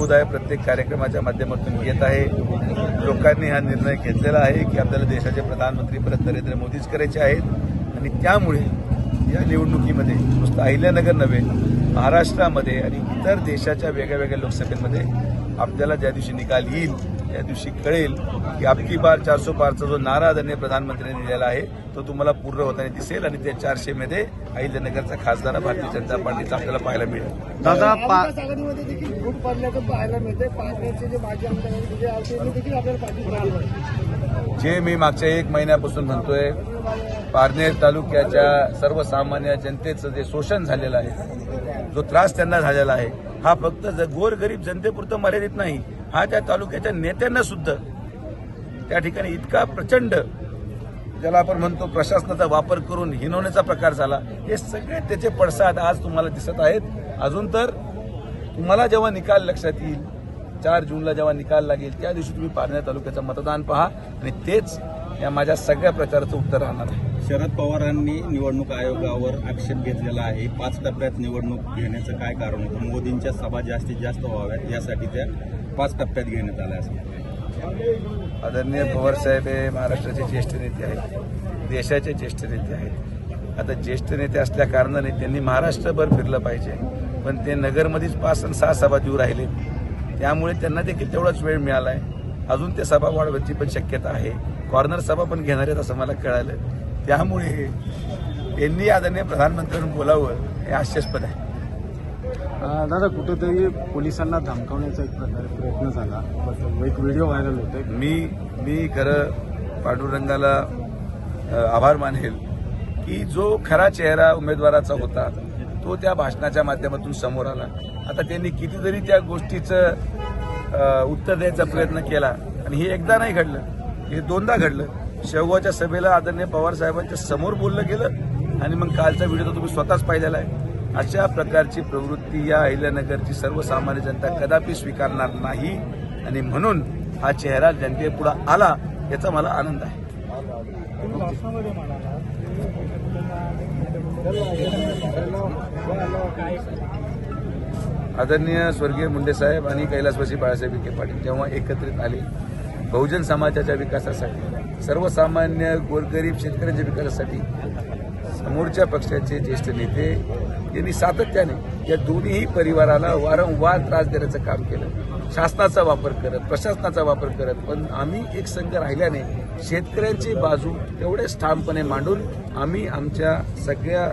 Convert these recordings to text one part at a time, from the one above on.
समुदाय प्रत्येक कार्यक्रमाच्या माध्यमातून येत आहे. लोकांनी हा निर्णय घेतलेला आहे की आपल्याला देशाचे प्रधानमंत्री परत नरेंद्र मोदीच करायचे आहेत. आणि त्यामुळे या निवडणुकीमध्ये नुसतं अहिल्यानगर नव्हे महाराष्ट्रामध्ये आणि इतर देशाच्या वेगळ्या वेगळ्या लोकसभेमध्ये आपल्याला ज्या दिवशी निकाल येईल त्या दिवशी कळेल की आपकी बार चारसो पारचा जो नारा आदरणीय प्रधानमंत्र्यांनी दिलेला आहे तो तुम्हाला पूर्ण होताना दिसेल आणि त्या चारशेमध्ये अहिल्यानगरचा खासदार भारतीय जनता पार्टीचा आपल्याला पाहायला मिळेल दादा पा महाविकास आघाडीमध्ये देखील फूट पडल्याचं पाहायला मिळते पाचण्याचे जे माजी आमदार देखील आपल्याला. जे मी मागच्या एक महिन्यापासून म्हणतोय पारनेर तालुक्याच्या सर्वसामान्य जनतेचं जे शोषण झालेलं आहे जो त्रास त्यांना झालेला आहे हा फक्त गोरगरीब जनतेपुरतं मर्यादित नाही हा त्या तालुक्याच्या नेत्यांना सुद्धा त्या ठिकाणी इतका प्रचंड ज्याला आपण म्हणतो प्रशासनाचा वापर करून हिनवण्याचा प्रकार झाला हे सगळे त्याचे पडसाद आज तुम्हाला दिसत आहेत. अजून तर तुम्हाला जेव्हा निकाल लक्षात येईल चार जूनला जेव्हा निकाल लागेल त्या दिवशी तुम्ही पारनेर तालुक्याचं मतदान पहा आणि तेच या माझ्या सगळ्या प्रचाराचं उत्तर राहणार आहे. शरद पवारांनी निवडणूक आयोगावर आक्षेप घेतलेला आहे. पाच टप्प्यात निवडणूक घेण्याचं काय कारण होतं? मोदींच्या सभा जास्तीत जास्त व्हाव्यात यासाठी त्या पाच टप्प्यात घेण्यात आला असं आदरणीय पवार साहेब हे महाराष्ट्राचे ज्येष्ठ नेते आहेत. देशाचे ज्येष्ठ नेते आहेत. आता ज्येष्ठ नेते असल्या कारणाने त्यांनी महाराष्ट्रभर फिरलं पाहिजे. पण ते नगरमध्येच पाच आणि सहा सभा देऊ राहिले. त्यामुळे त्यांना देखील तेवढाच वेळ मिळाला आहे अजून ते सभा वाढवायची पण शक्यता आहे. कॉर्नर सभा पण घेणार आहेत असं मला कळालं. त्यामुळे त्यांनी आदरणीय प्रधानमंत्र्यांना बोलावं हे हास्यास्पद आहे. दादा कुठेतरी पोलिसांना धमकावण्याचा एक प्रकारे प्रयत्न झाला. एक व्हिडिओ व्हायरल होतोय. मी मी खरं पांडुरंगाला आभार मानेल की जो खरा चेहरा उमेदवाराचा होता तो त्या भाषणाच्या माध्यमातून समोर आला. आता त्यांनी कितीतरी त्या गोष्टीचं उत्तर द्यायचा प्रयत्न केला आणि हे एकदा नाही घडलं. हे दोनदा घडलं. शेवगावच्या सभेला आदरणीय पवार साहेबांच्या समोर बोललं गेलं आणि मग कालचा व्हिडिओ तर तुम्ही स्वतःच पाहिलेला आहे. अशा प्रकारची प्रवृत्ती या अहिल्यानगरची सर्वसामान्य जनता कदापि स्वीकारणार नाही. आणि म्हणून हा चेहरा जनतेपुढे आला याचा मला आनंद आहे. आदरणीय स्वर्गीय मुंडे साहेब आणि कैलासवासी बाळासाहेब विखे पाटील जेव्हा एकत्रित आले बहुजन समाजाच्या विकासासाठी सर्वसामान्य गोरगरीब शेतकऱ्यांच्या विकासासाठी समोरच्या पक्षाचे ज्येष्ठ नेते यांनी सातत्याने या दोन्हीही परिवाराला वारंवार त्रास देण्याचं काम केलं. शासनाचा वापर करत प्रशासनाचा वापर करत पण आम्ही एक संघ राहिल्याने शेतकऱ्यांची बाजू तेवढेच ठामपणे मांडून आम्ही आमच्या सगळ्या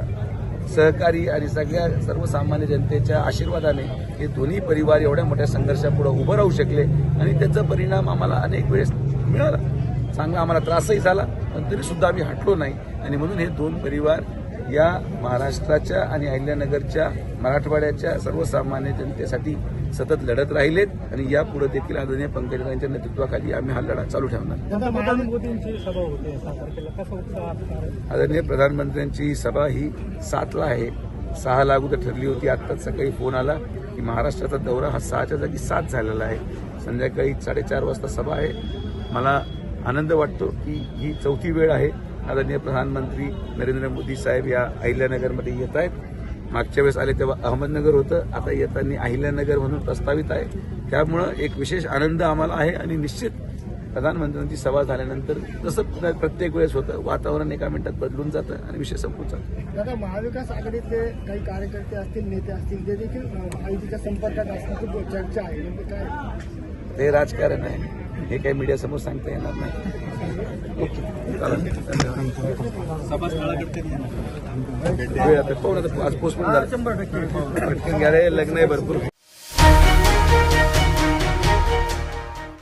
सहकारी आणि सगळ्या सर्वसामान्य जनतेच्या आशीर्वादाने हे दोन्ही परिवार एवढ्या मोठ्या संघर्षापुढे उभं राहू शकले आणि त्याचा परिणाम आम्हाला अनेक वेळेस मिळाला. चांगला आम्हाला त्रासही झाला पण तरीसुद्धा आम्ही हटलो नाही. आणि म्हणून हे दोन परिवार या महाराष्ट्राच्या आणि अहिल्यानगरच्या मराठवाड्याच्या सर्वसामान्य जनतेसाठी सतत लढत राहिलेत आणि यापुढे देखील आदरणीय पंकजांच्या नेतृत्वाखाली आम्ही हा लढा चालू ठेवणार? आदरणीय प्रधानमंत्र्यांची सभा ही सातला आहे. सहाला अगोदर ठरली होती. आत्ताच सकाळी फोन आला की महाराष्ट्राचा दौरा हा सहाच्या जागी सात झालेला आहे. संध्याकाळी साडेचार वाजता सभा आहे. मला आनंद वाटतो की ही चौथी वेळ आहे. आदरणीय प्रधानमंत्री नरेंद्र मोदी साहेब या अहिल्यानगरमध्ये येत आहेत. मागच्या वेळेस आले तेव्हा अहमदनगर होतं. आता येताना अहिल्यानगर म्हणून प्रस्तावित आहे. त्यामुळं एक विशेष आनंद आम्हाला आहे आणि निश्चित प्रधानमंत्र्यांची सभा झाल्यानंतर जसं प्रत्येक वेळेस होतं वातावरण एका मिनिटात बदलून जातं आणि विषय संपून जातो. दादा महाविकास आघाडीतले काही कार्यकर्ते असतील नेते असतील ते देखील महायुतीच्या संपर्कात असण्याची चर्चा आहे. म्हणजे काय? ते राजकारण आहे. हे काही मीडियासमोर सांगता येणार नाही. आज पोस्टपोन झालं पटकन घ्या लग्न आहे भरपूर